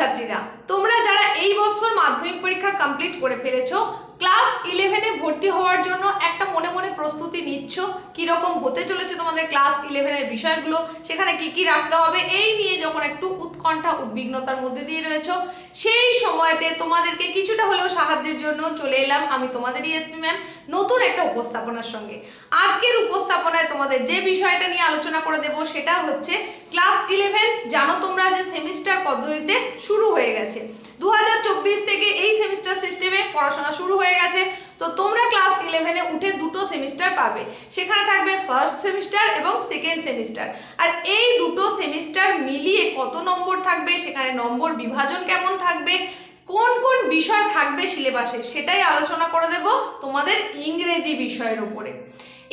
ছাত্রছাত্রীরা তোমরা যারা এই বছর মাধ্যমিক পরীক্ষা কমপ্লিট করে ফেলেছো ক্লাস ইলেভেনে ভর্তি হওয়ার জন্য একটা মনে মনে প্রস্তুতি নিচ্ছ। কীরকম হতে চলেছে তোমাদের ক্লাস ইলেভেনের বিষয়গুলো? সেখানে কি কি রাখতে হবে? এই নিয়ে যখন একটু উৎকণ্ঠা, উদ্বিগ্নতার মধ্যে দিয়ে রয়েছো, সেই সময়তে তোমাদেরকে কিছুটা হলেও সাহায্যের জন্য চলে এলাম আমি তোমাদেরই এসপি ম্যাম নতুন একটা উপস্থাপনার সঙ্গে। আজকের উপস্থাপনায় তোমাদের যে বিষয়টা নিয়ে আলোচনা করে দেব সেটা হচ্ছে, ক্লাস ইলেভেন জানো তোমরা যে সেমিস্টার পদ্ধতিতে শুরু হয়ে গেছে। দু হাজার চব্বিশ থেকে এই সেমিস্টার সিস্টেমে পড়াশোনা শুরু হয়ে গেছে। তো তোমরা ক্লাস ইলেভেনে উঠে দুটো সেমিস্টার পাবে। সেখানে থাকবে ফার্স্ট সেমিস্টার এবং সেকেন্ড সেমিস্টার আর এই দুটো সেমিস্টার মিলিয়ে কত নম্বর থাকবে, সেখানে নম্বর বিভাজন কেমন থাকবে, কোন কোন বিষয় থাকবে সিলেবাসে সেটাই আলোচনা করে দেব তোমাদের ইংরেজি বিষয়ের উপরে।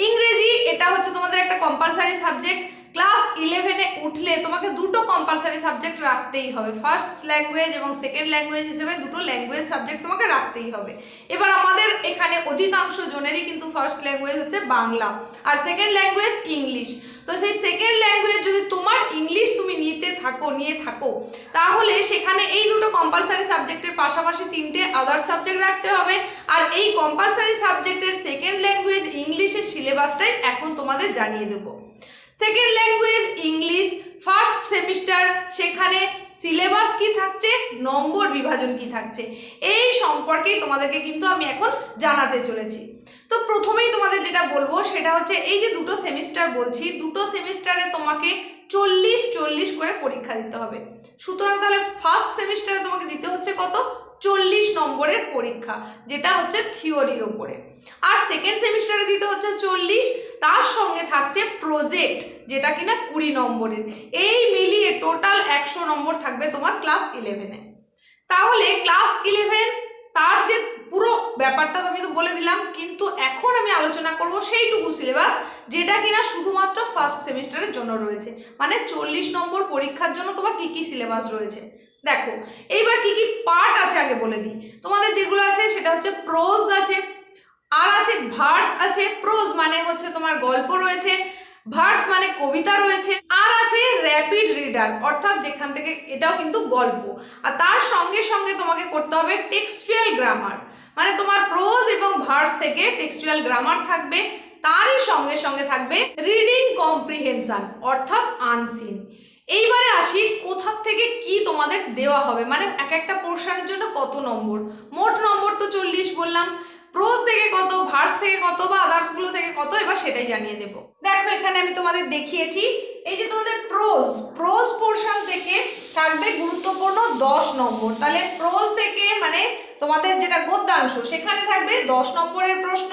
ইংরেজি এটা হচ্ছে তোমাদের একটা কম্পালসারি সাবজেক্ট ক্লাস ইলেভেনে উঠলে তোমাকে দুটো কম্পালসারি সাবজেক্ট রাখতেই হবে। ফার্স্ট ল্যাঙ্গুয়েজ এবং সেকেন্ড ল্যাঙ্গুয়েজ হিসেবে দুটো ল্যাঙ্গুয়েজ সাবজেক্ট তোমাকে রাখতেই হবে। এবার আমাদের এখানে অধিকাংশ জনেরই কিন্তু ফার্স্ট ল্যাঙ্গুয়েজ হচ্ছে বাংলা আর সেকেন্ড ল্যাঙ্গুয়েজ ইংলিশ। তো সেই সেকেন্ড ল্যাঙ্গুয়েজ যদি তোমার ইংলিশ তুমি নিতে থাকো, নিয়ে থাকো, তাহলে সেখানে এই দুটো কম্পালসারি সাবজেক্টের পাশাপাশি তিনটে আদার সাবজেক্ট রাখতে হবে আর এই কম্পালসারি সাবজেক্টের সেকেন্ড ল্যাঙ্গুয়েজ ইংলিশের সিলেবাসটাই এখন তোমাদের জানিয়ে দেবো। Second language English first semester সেখানে সিলেবাস কি থাকছে? নম্বর বিভাজন কি থাকছে? এই সম্পর্কেই তোমাদেরকে কিন্তু আমি এখন জানাতে চলেছি। তো প্রথমেই তোমাদের যেটা বলব, সেটা হচ্ছে এই যে দুটো সেমিস্টার বলছি, দুটো সেমিস্টারে তোমাকে চল্লিশ চল্লিশ করে পরীক্ষা দিতে হবে। সুতরাং তাহলে ফার্স্ট সেমিস্টারে তোমাকে দিতে হচ্ছে কত? চল্লিশ নম্বরের পরীক্ষা, যেটা হচ্ছে থিওরির ওপরে আর সেকেন্ড সেমিস্টারে দিতে হচ্ছে চল্লিশ, তার সঙ্গে থাকছে প্রজেক্ট যেটা কিনা কুড়ি নম্বরের। এই মিলিয়ে টোটাল একশো নম্বর থাকবে তোমার ক্লাস ইলেভেনে তাহলে ক্লাস ইলেভেন তার যে পুরো ব্যাপারটা আমি তো বলে দিলাম, কিন্তু এখন আমি আলোচনা করব সেইটুকু সিলেবাস যেটা কিনা শুধুমাত্র ফার্স্ট সেমিস্টারের জন্য রয়েছে। মানে চল্লিশ নম্বর পরীক্ষার জন্য তোমার কি কি সিলেবাস রয়েছে? দেখো, এইবার কি কি পার্ট আছে আগে বলে দিই। তোমাদের যেগুলো আছে, সেটা হচ্ছে প্রোজ আছে, আর আছে ভার্স আছে। প্রোজ মানে হচ্ছে তোমার গল্প রয়েছে ভার্স মানে কবিতা রয়েছে, আর আছে র্যাপিড রিডার অর্থাৎ যেখান থেকে এটাও কিন্তু গল্প। আর তার সঙ্গে সঙ্গে তোমাকে করতে হবে টেক্সচুয়াল গ্রামার মানে তোমার প্রোজ এবং ভার্স থেকে টেক্সচুয়াল গ্রামার থাকবে, তারই সঙ্গে সঙ্গে থাকবে রিডিং কম্প্রিহেনশন অর্থাৎ আনসিন এইবারে আসি কোথা থেকে কি তোমাদের দেওয়া হবে? মানে এক একটা পোর্শনের জন্য কত নম্বর? মোট নম্বর তো চল্লিশ বললাম। প্রোজ থেকে কত ভার্স থেকে কত বা আদার্সগুলো থেকে কত, এবার সেটাই জানিয়ে দেব। দেখো, এখানে আমি তোমাদের দেখিয়েছি, এই যে তোমাদের প্রোজ প্রোজ পোর্শন থেকে থাকবে গুরুত্বপূর্ণ দশ নম্বর। তাহলে প্রোজ থেকে মানে তোমাদের যেটা গদ্যাংশ, সেখানে থাকবে দশ নম্বরের প্রশ্ন।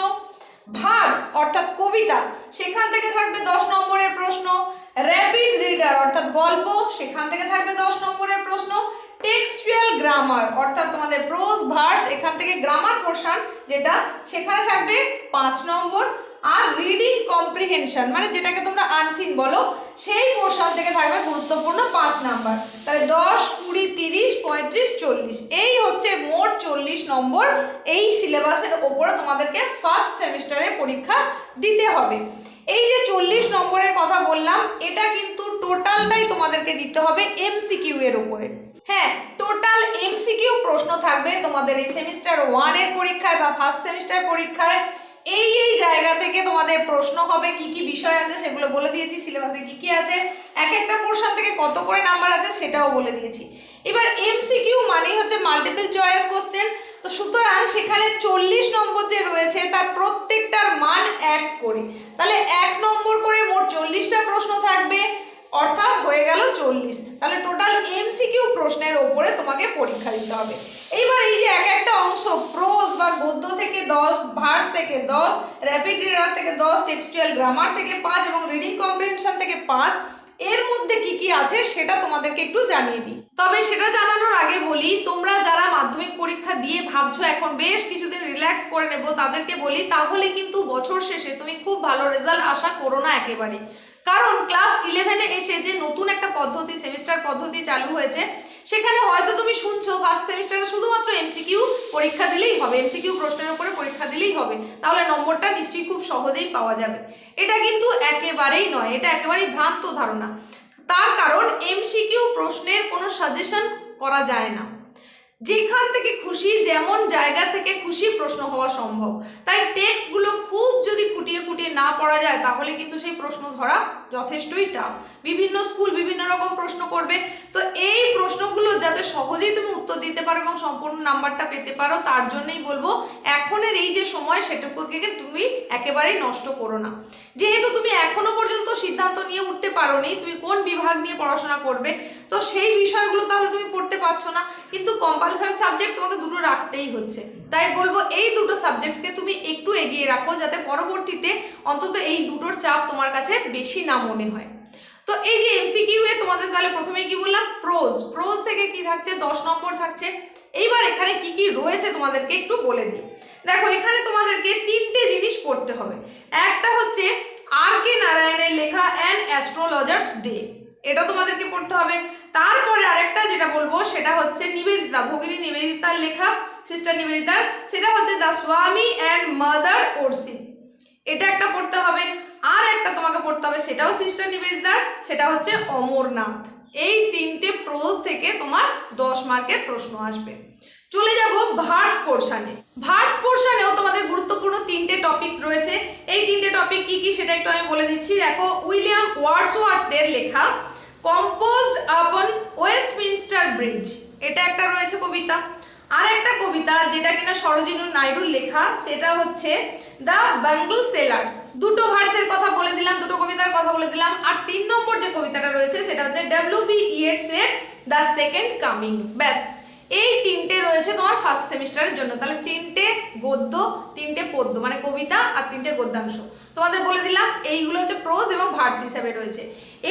ভার্স অর্থাৎ কবিতা, সেখান থেকে থাকবে দশ নম্বরের প্রশ্ন। র্যাপিড রিডার অর্থাৎ গল্প, সেখান থেকে থাকবে দশ নম্বরের প্রশ্ন। টেক্সচুয়াল গ্রামার অর্থাৎ তোমাদের প্রোজ ভার্স এখান থেকে গ্রামার পোর্শন যেটা সেখানে থাকবে পাঁচ নম্বর। আর রিডিং কম্প্রিহেনশন মানে যেটাকে তোমরা আনসিন বলো, সেই পোর্শন থেকে থাকবে গুরুত্বপূর্ণ পাঁচ নাম্বার। তাহলে দশ, কুড়ি, তিরিশ, পঁয়ত্রিশ, চল্লিশ, এই হচ্ছে মোট চল্লিশ নম্বর। এই সিলেবাসের ওপরে তোমাদেরকে ফার্স্ট সেমিস্টারে পরীক্ষা দিতে হবে। এই যে চল্লিশ নম্বরের কথা বললাম, এটা কিন্তু টোটালটাই তোমাদেরকে দিতে হবে এমসিকিউ এর উপরে। হ্যাঁ টোটাল এমসিকিউ প্রশ্ন থাকবে তোমাদের এই সেমিস্টার ওয়ানের পরীক্ষায় বা ফার্স্ট সেমিস্টার পরীক্ষায়। এই এই জায়গা থেকে তোমাদের প্রশ্ন হবে, কি কি বিষয় আছে সেগুলো বলে দিয়েছি, সিলেবাসে কি কি আছে, এক একটা পোর্শন থেকে কত করে নাম্বার আছে সেটাও বলে দিয়েছি। এবার এমসিকিউ মানেই হচ্ছে মাল্টিপল চয়েস কোশ্চেন তো সুতরাং সেখানে চল্লিশ নম্বর যে রয়েছে, তার প্রত্যেকটার মান এক করে। তাহলে এক নম্বর করে মোট চল্লিশটা প্রশ্ন থাকবে অর্থাৎ হয়ে গেল চল্লিশ। তাহলে টোটাল এমসিকিউ প্রশ্নের ওপরে তোমাকে পরীক্ষা দিতে হবে। এইবার এই যে এক একটা অংশ প্রোজ বা গদ্য থেকে দশ ভার্স থেকে দশ র্যাপিড রিডার থেকে দশ টেক্সচুয়াল গ্রামার থেকে পাঁচ এবং রিডিং কম্প্রিহেনশন থেকে পাঁচ, এর মধ্যে কি কি আছে সেটা তোমাদেরকে একটু জানিয়ে দিই। তবে সেটা জানানোর আগে বলি, তোমরা যারা মাধ্যমিক পরীক্ষা দিয়ে ভাবছ এখন বেশ কিছুদিন রিল্যাক্স করে নেব তাদেরকে বলি, তাহলে কিন্তু বছর শেষে তুমি খুব ভালো রেজাল্ট আশা করো না একেবারে। কারণ ক্লাস ইলেভেনে এসে যে নতুন একটা পদ্ধতি সেমিস্টার পদ্ধতি চালু হয়েছে। সেখানে হয়তো তুমি শুনছো ফার্স্ট সেমিস্টারে শুধুমাত্র এমসিকিউ পরীক্ষা দিলেই হবে এমসিকিউ প্রশ্নের উপরে পরীক্ষা দিলেই হবে। তাহলে নম্বরটা নিশ্চয়ই খুব সহজেই পাওয়া যাবে। এটা কিন্তু একেবারেই নয়, এটা একেবারেই ভ্রান্ত ধারণা। তার কারণ এমসিকিউ প্রশ্নের কোনো সাজেশন করা যায় না। যেখান থেকে খুশি, যেমন জায়গা থেকে খুশি প্রশ্ন হওয়া সম্ভব। তাই টেক্সটগুলো খুব যদি খুঁটিয়ে খুঁটিয়ে না পড়া যায়, তাহলে কিন্তু সেই প্রশ্ন ধরা যথেষ্টই টাফ বিভিন্ন স্কুল বিভিন্ন রকম প্রশ্ন করবে। তো এই প্রশ্নগুলো যাতে সহজেই তুমি উত্তর দিতে পারো এবং সম্পূর্ণ নাম্বারটা পেতে পারো, তার জন্যই বলব, এখনের এই যে সময়, সেটুকুকে তুমি একেবারেই নষ্ট করো না। যেহেতু তুমি এখনও পর্যন্ত সিদ্ধান্ত নিয়ে উঠতে পারোনি, তুমি কোন বিভাগ নিয়ে পড়াশোনা করবে, তো সেই বিষয়গুলো তাহলে তুমি পড়তে পারছ না। কিন্তু কম্পালসারি সাবজেক্ট তোমাকে দুটো রাখতেই হচ্ছে। তাই বলব, এই দুটো সাবজেক্টকে তুমি একটু এগিয়ে রাখো যাতে পরবর্তীতে অন্তত এই দুটোর চাপ তোমার কাছে বেশি না মনে হয়। তো এই যে এমসিকিউ এ তোমাদের তাহলে প্রথমে কি বললাম? প্রোজ প্রোজ থেকে কি থাকছে? দশ নম্বর থাকছে। এইবার এখানে কি কি রয়েছে তোমাদেরকে একটু বলে দিই। দেখো, এখানে তোমাদেরকে তিনটে জিনিস পড়তে হবে। একটা হচ্ছে আর কে নারায়ণের লেখা অ্যান অ্যাস্ট্রোলজার্স ডে এটা তোমাদেরকে পড়তে হবে। তারপরে আরেকটা যেটা বলব, সেটা হচ্ছে নিবেদিতা, ভগিনী নিবেদিতার লেখা সিস্টার নিবেদিতার, সেটা হচ্ছে দ্য স্বামী অ্যান্ড মাদার ওরসি এটা একটা পড়তে হবে। আর একটা তোমাকে পড়তে হবে, সেটাও সিস্টার নিবেদিতার, সেটা হচ্ছে অমরনাথ। এই তিনটে প্রোজ থেকে তোমার দশ মার্কের প্রশ্ন আসবে। চলে যাব ভার্স পোর্শনে ভার্স পোর্শনেও তোমাদের গুরুত্বপূর্ণ তিনটে টপিক রয়েছে। এই তিনটে টপিক কি কি সেটা একটু আমি বলে দিচ্ছি। দেখো, উইলিয়াম ওয়ার্ডসওয়ার্থের লেখা কম্পোজড আপন ওয়েস্টমিনস্টার ব্রিজ এটা একটা রয়েছে কবিতা। আর একটা কবিতা যেটা কিনা সরোজিনী নাইডুর লেখা, সেটা হচ্ছে দ্য বাঙ্গল সেলার্স দুটো ভার্সের কথা বলে দিলাম, দুটো কবিতার কথা বলে দিলাম। আর তিন নম্বর যে কবিতাটা রয়েছে, সেটা হচ্ছে ডাব্লিউ বি ইয়েটস এর দ্য সেকেন্ড কামিং ব্যাস, এই তিনটে রয়েছে তোমার ফার্স্ট সেমিস্টারের জন্য। তাহলে তিনটে গদ্য, তিনটে পদ্য মানে কবিতা আর তিনটে গদ্যাংশ। তোমাদের বলে দিলাম, এইগুলো হচ্ছে প্রোজ এবং ভার্স হিসাবে রয়েছে।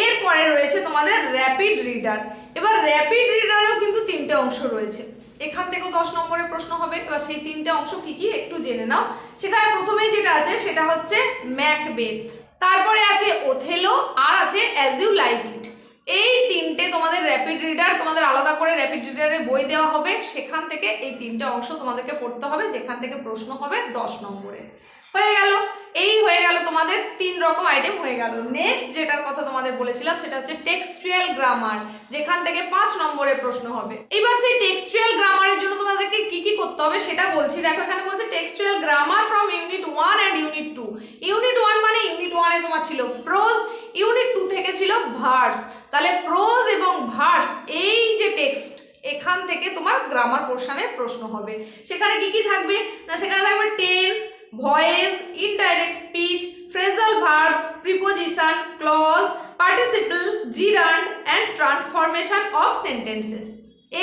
এরপরে রয়েছে তোমাদের র্যাপিড রিডার এবার র্যাপিড রিডারেও কিন্তু তিনটে অংশ রয়েছে। এখান থেকেও দশ নম্বরের প্রশ্ন হবে। এবার সেই তিনটে অংশ কি কি একটু জেনে নাও। সেখানে প্রথমেই যেটা আছে, সেটা হচ্ছে ম্যাকবেথ তারপরে আছে ওথেলো আর আছে অ্যাজ ইউ লাইক ইট এই তিনটে তোমাদের র্যাপিড রিডার তোমাদের আলাদা করে র্যাপিড রিডারের বই দেওয়া হবে। সেখান থেকে এই তিনটে অংশ তোমাদেরকে পড়তে হবে, যেখান থেকে প্রশ্ন হবে দশ নম্বরের হয়ে গেল। এই হয়ে গেল তোমাদের তিন রকম আইটেম হয়ে গেল। নেক্সট যেটার কথা তোমাদের বলেছিলাম, সেটা হচ্ছে টেক্সচুয়াল গ্রামার যেখান থেকে পাঁচ নম্বরের প্রশ্ন হবে। এবার সেই টেক্সচুয়াল গ্রামারের জন্য তোমাদেরকে কি কি করতে হবে সেটা বলছি। দেখো, এখানে বলছে textual grammar from unit one and unit two unit one মানে ইউনিট ওয়ানে তোমার ছিল প্রোজ ইউনিট টু থেকে ছিল ভার্স তাহলে প্রোজ এবং ভার্স এই যে টেক্সট এখান থেকে তোমার গ্রামার পোর্শনের প্রশ্ন হবে। সেখানে কি কি থাকবে? না, সেখানে থাকবে tense voice indirect speech phrasal verbs preposition clause participle gerund and transformation of sentences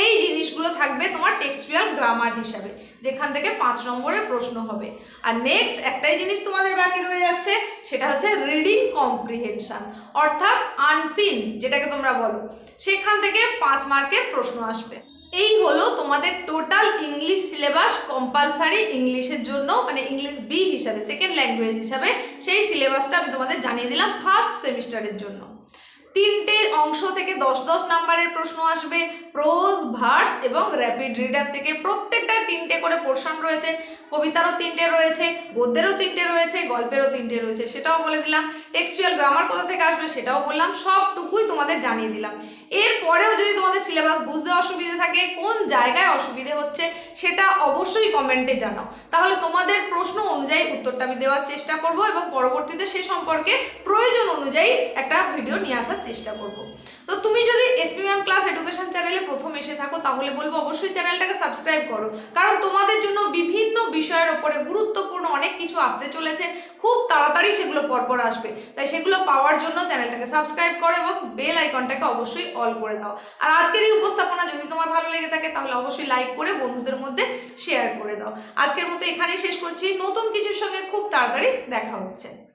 এই জিনিসগুলো থাকবে তোমার টেক্সচুয়াল গ্রামার হিসাবে, যেখান থেকে পাঁচ নম্বরের প্রশ্ন হবে। আর নেক্সট একটাই জিনিস তোমাদের বাকি রয়ে যাচ্ছে, সেটা হচ্ছে রিডিং কম্প্রিহেনশন অর্থাৎ আনসিন যেটাকে তোমরা বলো। সেখান থেকে পাঁচ মার্কের প্রশ্ন আসবে। এই হলো তোমাদের টোটাল ইংলিশ সিলেবাস কম্পালসারি ইংলিশের জন্য মানে ইংলিশ বি হিসাবে সেকেন্ড ল্যাঙ্গুয়েজ হিসাবে, সেই সিলেবাসটা আমি তোমাদের জানিয়ে দিলাম ফার্স্ট সেমিস্টারের জন্য। তিনটে অংশ থেকে দশ দশ নাম্বারের প্রশ্ন আসবে প্রোজ ভার্স এবং র্যাপিড রিডার থেকে প্রত্যেকটায় তিনটে করে পোর্শন রয়েছে। কবিতারও তিনটে রয়েছে, গদ্যেরও তিনটে রয়েছে, গল্পেরও তিনটে রয়েছে, সেটাও বলে দিলাম। টেক্সচুয়াল গ্রামার কোথা থেকে আসবে সেটাও বললাম, সবটুকুই তোমাদের জানিয়ে দিলাম। এরপরেও যদি তোমাদের সিলেবাস বুঝতে অসুবিধে থাকে, কোন জায়গায় অসুবিধে হচ্ছে সেটা অবশ্যই কমেন্টে জানাও। তাহলে তোমাদের প্রশ্ন অনুযায়ী উত্তরটা আমি দেওয়ার চেষ্টা করব এবং পরবর্তীতে সে সম্পর্কে প্রয়োজন অনুযায়ী একটা ভিডিও নিয়ে আসার চেষ্টা করব। তো তুমি যদি এসপি ম্যাম ক্লাস এডুকেশন চ্যানেলে প্রথম এসে থাকো, তাহলে বলব অবশ্যই চ্যানেলটাকে সাবস্ক্রাইব করো। কারণ তোমাদের জন্য বিভিন্ন বিষয়ের ওপরে গুরুত্বপূর্ণ কিছু আসতে চলেছে, খুব তাড়াতাড়ি সেগুলো পরপর আসবে। তাই সেগুলো পাওয়ার জন্য চ্যানেলটাকে সাবস্ক্রাইব করো এবং বেল আইকনটাকে অবশ্যই অল করে দাও। আর আজকের এই উপস্থাপনা যদি তোমার ভালো লেগে থাকে, তাহলে অবশ্যই লাইক করে বন্ধুদের মধ্যে শেয়ার করে দাও। আজকের মতো এখানেই শেষ করছি। নতুন কিছুর সঙ্গে খুব তাড়াতাড়ি দেখা হচ্ছে।